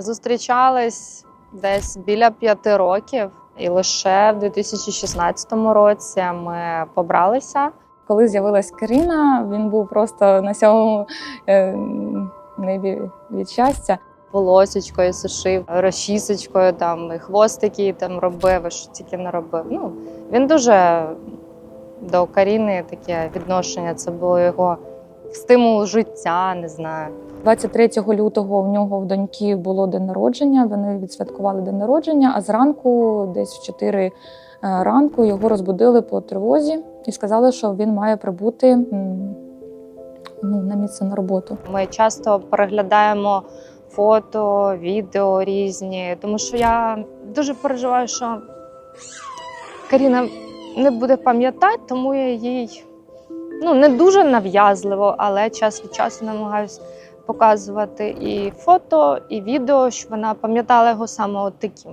Зустрічались десь біля п'яти років, і лише в 2016 році ми побралися. Коли з'явилась Каріна, він був просто на сьомому е, небі від щастя. волосечкою сушив, розчісочкою, там і хвостики там робив, і що тільки не робив. Ну він дуже до Каріни таке відношення. Це було його стимул життя, не знаю. 23 лютого в нього в доньки було день народження. Вони відсвяткували день народження, а зранку, десь в 4 е, ранку, його розбудили по тривозі і сказали, що він має прибути ну, на місце на роботу. Ми часто переглядаємо фото, відео різні, тому що я дуже переживаю, що Каріна не буде пам'ятати, тому я їй ну, не дуже нав'язливо, але час від часу намагаюся показувати і фото, і відео, щоб вона пам'ятала його саме от таким.